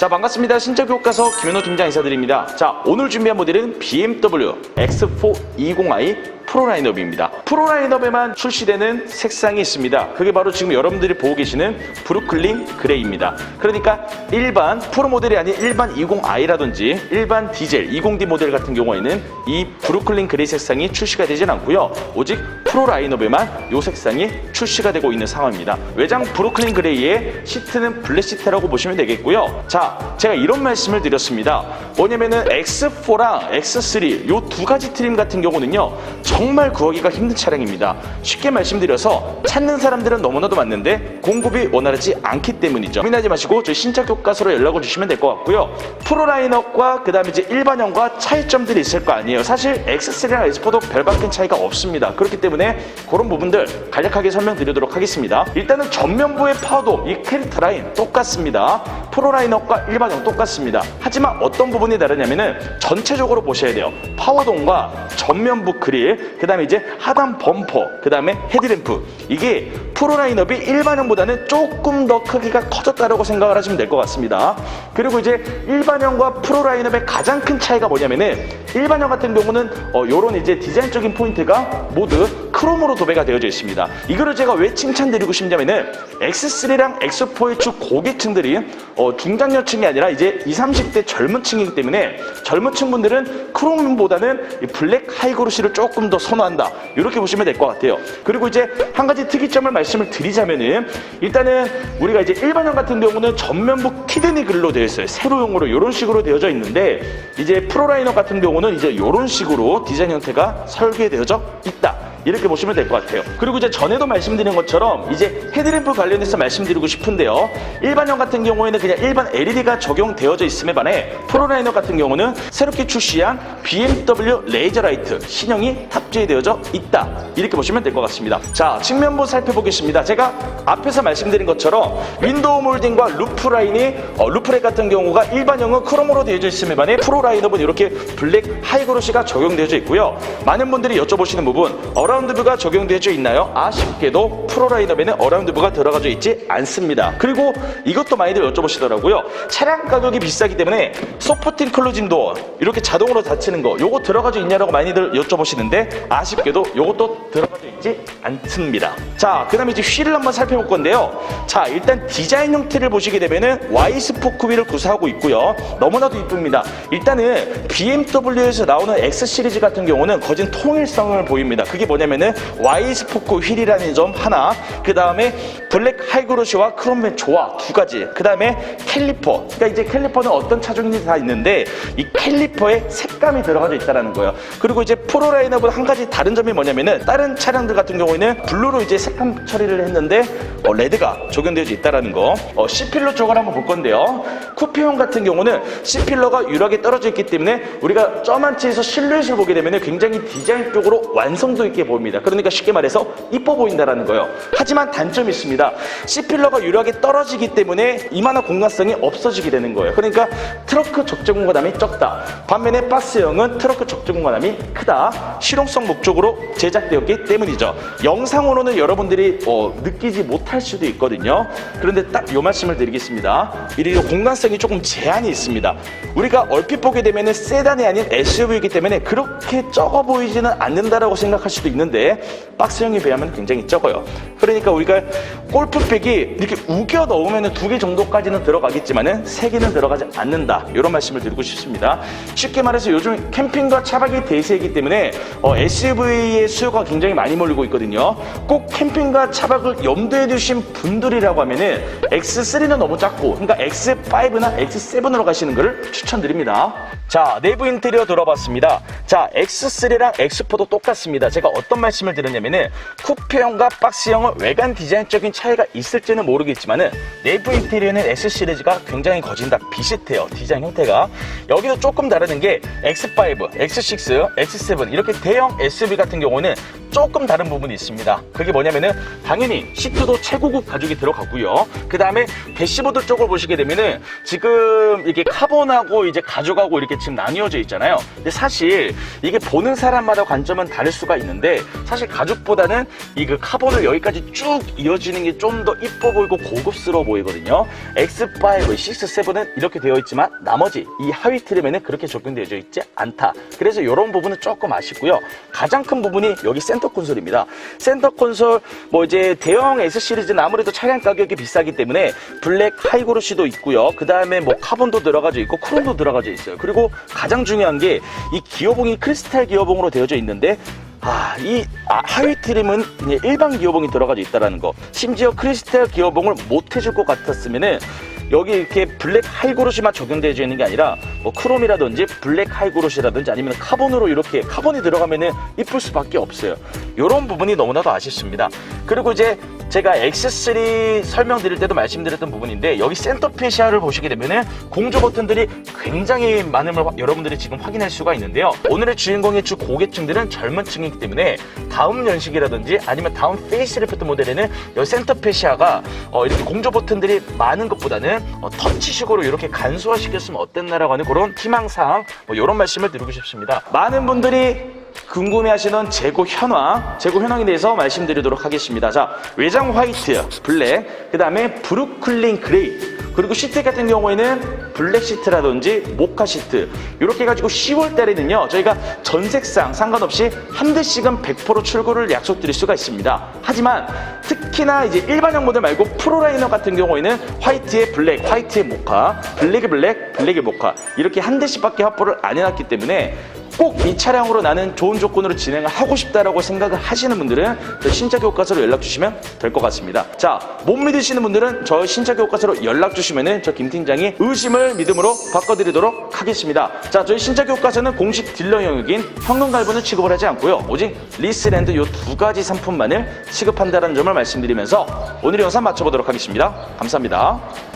자 반갑습니다. 신적 교과서 김현호 팀장 인사드립니다. 자 오늘 준비한 모델은 BMW X4 20i 프로 라인업입니다 프로 라인업에만 출시되는 색상이 있습니다. 그게 바로 지금 여러분들이 보고 계시는 브루클린 그레이입니다. 그러니까 일반 프로 모델이 아닌 일반 20i라든지 일반 디젤 20D 모델 같은 경우에는 이 브루클린 그레이 색상이 출시가 되진 않고요. 오직 프로 라인업에만 이 색상이 출시가 되고 있는 상황입니다. 외장 브루클린 그레이의 시트는 블랙 시트라고 보시면 되겠고요. 자 제가 이런 말씀을 드렸습니다. 뭐냐면은 X4랑 X3 이 두 가지 트림 같은 경우는요 정말 구하기가 힘든 차량입니다. 쉽게 말씀드려서 찾는 사람들은 너무나도 많는데 공급이 원활하지 않기 때문이죠. 고민하지 마시고 저희 신차 교과서로 연락을 주시면 될 것 같고요. 프로 라인업과 그 다음에 이제 일반형과 차이점들이 있을 거 아니에요. 사실 X3랑 X4도 별밖에 차이가 없습니다. 그렇기 때문에 그런 부분들 간략하게 설명드리도록 하겠습니다. 일단은 전면부의 파워도 이 캐릭터 라인 똑같습니다. 프로 라인업과 일반형 똑같습니다. 하지만 어떤 부분이 다르냐면은 전체적으로 보셔야 돼요. 파워동과 전면부 그릴 그 다음에 이제 하단 범퍼 그 다음에 헤드램프. 이게 프로 라인업이 일반형보다는 조금 더 크기가 커졌다고 생각을 하시면 될 것 같습니다. 그리고 이제 일반형과 프로 라인업의 가장 큰 차이가 뭐냐면은 일반형 같은 경우는 어, 요런 이제 디자인적인 포인트가 모두 크롬으로 도배가 되어져 있습니다. 이거를 제가 왜 칭찬드리고 싶냐면은 X3랑 X4의 주 고객층들이 어, 중장년층이 아니라 이제 20, 30대 젊은 층이기 때문에 젊은 층 분들은 크롬보다는 이 블랙 하이그로시를 조금 더 선호한다. 이렇게 보시면 될 것 같아요. 그리고 이제 한 가지 특이점을 말씀을 드리자면은 일단은 우리가 이제 일반형 같은 경우는 전면부 키드니 글로 되어 있어요. 세로용으로 이런 식으로 되어져 있는데 이제 프로라이너 같은 경우는 이제 이런 식으로 디자인 형태가 설계되어져 있다 이렇게 보시면 될 것 같아요. 그리고 이제 전에도 말씀드린 것처럼 이제 헤드램프 관련해서 말씀드리고 싶은데요. 일반형 같은 경우에는 그냥 일반 LED가 적용되어져 있음에 반해 프로라이너 같은 경우는 새롭게 출시한 BMW 레이저 라이트 신형이 탑재되어져 있다. 이렇게 보시면 될 것 같습니다. 자, 측면부 살펴보겠습니다. 제가 앞에서 말씀드린 것처럼 윈도우 몰딩과 루프 라인이 어, 루프렉 같은 경우가 일반형은 크롬으로 되어져 있음에 반해 프로라이너는 이렇게 블랙 하이그로시가 적용되어져 있고요. 많은 분들이 여쭤보시는 부분 어 라운드 뷰가 적용되어져 있나요? 아쉽게도 프로 라인업에는 어라운드 뷰가 들어가져 있지 않습니다. 그리고 이것도 많이들 여쭤보시더라고요. 차량 가격이 비싸기 때문에 서포팅 클로징 도어 이렇게 자동으로 닫히는 거 요거 들어가져 있냐라고 많이들 여쭤보시는데 아쉽게도 요것도 들어가져 있지 않습니다. 자, 그 다음에 이제 휠을 한번 살펴볼 건데요. 자, 일단 디자인 형태를 보시게 되면은 Y 스포크 휠을 구사하고 있고요. 너무나도 이쁩니다. 일단은 BMW에서 나오는 X 시리즈 같은 경우는 거진 통일성을 보입니다. 그게 뭐냐 면은 Y 스포크 휠이라는 점 하나, 그 다음에 블랙 하이그로시와 크롬의 조화 두 가지, 그 다음에 캘리퍼. 그러니까 이제 캘리퍼는 어떤 차종인지 다 있는데 이 캘리퍼에 색감이 들어가져 있다라는 거예요. 그리고 이제 프로 라인업은 한 가지 다른 점이 뭐냐면은 다른 차량들 같은 경우에는 블루로 이제 색감 처리를 했는데 어, 레드가 적용되어져 있다라는 거. 어, C필러 쪽을 한번 볼 건데요. 쿠페형 같은 경우는 C필러가 유력에 떨어져 있기 때문에 우리가 점한 채에서 실루엣을 보게 되면 굉장히 디자인 쪽으로 완성도 있게 보입니다. 그러니까 쉽게 말해서 이뻐 보인다라는 거예요. 하지만 단점이 있습니다. C필러가 유력에 떨어지기 때문에 이만한 공간성이 없어지게 되는 거예요. 그러니까 트렁크 적재 공간함이 적다. 반면에 박스형은 트렁크 적재 공간함이 크다. 실용성 목적으로 제작되었기 때문이죠. 영상으로는 여러분들이 어, 느끼지 못할 수도 있거든요. 그런데 딱이 말씀을 드리겠습니다. 이리로 공간성이 조금 제한이 있습니다. 우리가 얼핏 보게 되면 세단이 아닌 SUV이기 때문에 그렇게 적어 보이지는 않는다라고 생각할 수도 있는 데 박스형에 비하면 굉장히 적어요. 그러니까 우리가 골프백이 이렇게 우겨 넣으면 두 개 정도까지는 들어가겠지만은 세 개는 들어가지 않는다. 이런 말씀을 드리고 싶습니다. 쉽게 말해서 요즘 캠핑과 차박이 대세이기 때문에 어, SUV의 수요가 굉장히 많이 몰리고 있거든요. 꼭 캠핑과 차박을 염두에 두신 분들이라고 하면은 X3는 너무 작고 그러니까 X5나 X7으로 가시는 것을 추천드립니다. 자, 내부 인테리어 들어봤습니다. 자, X3랑 X4도 똑같습니다. 제가 어떤 말씀을 드렸냐면은 쿠페형과 박스형은 외관 디자인적인 차이가 있을지는 모르겠지만은 내부 인테리어는 S 시리즈가 굉장히 거진 다 비슷해요. 디자인 형태가. 여기도 조금 다르는 게 X5, X6, X7 이렇게 대형 SUV 같은 경우는 조금 다른 부분이 있습니다. 그게 뭐냐면은 당연히 시트도 최고급 가죽이 들어가고요. 그 다음에 대시보드 쪽을 보시게 되면은 지금 이게 카본하고 이제 가죽하고 이렇게 지금 나뉘어져 있잖아요. 근데 사실 이게 보는 사람마다 관점은 다를 수가 있는데 사실 가죽보다는 이 그 카본을 여기까지 쭉 이어지는 게 좀 더 이뻐 보이고 고급스러워 보이거든요. X5, 6, 7은 이렇게 되어 있지만 나머지 이 하위 트림에는 그렇게 적용되어 있지 않다. 그래서 이런 부분은 조금 아쉽고요. 가장 큰 부분이 여기 센터 콘솔입니다. 센터 콘솔 뭐 이제 대형 S 시리즈는 아무래도 차량 가격이 비싸기 때문에 블랙 하이그로시도 있고요. 그 다음에 뭐 카본도 들어가져 있고 크롬도 들어가져 있어요. 그리고 가장 중요한 게 이 기어봉이 크리스탈 기어봉으로 되어져 있는데 아, 이 아, 하위 트림은 일반 기어봉이 들어가져 있다라는 거. 심지어 크리스탈 기어봉을 못 해줄 것 같았으면은 여기 이렇게 블랙 하이그로시만 적용되어 있는 게 아니라 뭐 크롬이라든지 블랙 하이그로시라든지 아니면 카본으로 이렇게 카본이 들어가면은 이쁠 수밖에 없어요. 이런 부분이 너무나도 아쉽습니다. 그리고 이제 제가 X3 설명드릴 때도 말씀드렸던 부분인데 여기 센터 페시아를 보시게 되면은 공조 버튼들이 굉장히 걸 여러분들이 지금 확인할 수가 있는데요. 오늘의 주인공의 주 고객층들은 젊은 층이기 때문에 다음 연식이라든지 아니면 다음 페이스리프트 모델에는 이 센터 페시아가 어, 이렇게 공조 버튼들이 많은 것보다는 어, 터치식으로 이렇게 간소화시켰으면 어땠나라고 하는 그런 희망사항 뭐 이런 말씀을 드리고 싶습니다. 많은 분들이 궁금해하시는 재고 현황, 재고 현황에 대해서 말씀드리도록 하겠습니다. 자, 외장 화이트, 블랙, 그 다음에 브루클린 그레이, 그리고 시트 같은 경우에는 블랙 시트라든지 모카 시트 이렇게 해가지고 10월 달에는요 저희가 전 색상 상관없이 한 대씩은 100% 출고를 약속드릴 수가 있습니다 하지만 특히나 이제 일반형 모델 말고 프로라이너 같은 경우에는 화이트에 블랙, 화이트에 모카, 블랙에 블랙, 블랙에 모카 이렇게 한 대씩밖에 확보를 안 해놨기 때문에 꼭 이 차량으로 나는 좋은 조건으로 진행을 하고 싶다라고 생각을 하시는 분들은 저 신차 교과서로 연락 주시면 될 것 같습니다. 자, 못 믿으시는 분들은 저 신차 교과서로 연락 주시면은 저 김 팀장이 의심을 믿음으로 바꿔드리도록 하겠습니다. 자, 저희 신차 교과서는 공식 딜러 영역인 현금 갈부는 취급을 하지 않고요. 오직 리스랜드 요 두 가지 상품만을 취급한다는 점을 말씀드리면서 오늘 영상 마쳐보도록 하겠습니다. 감사합니다.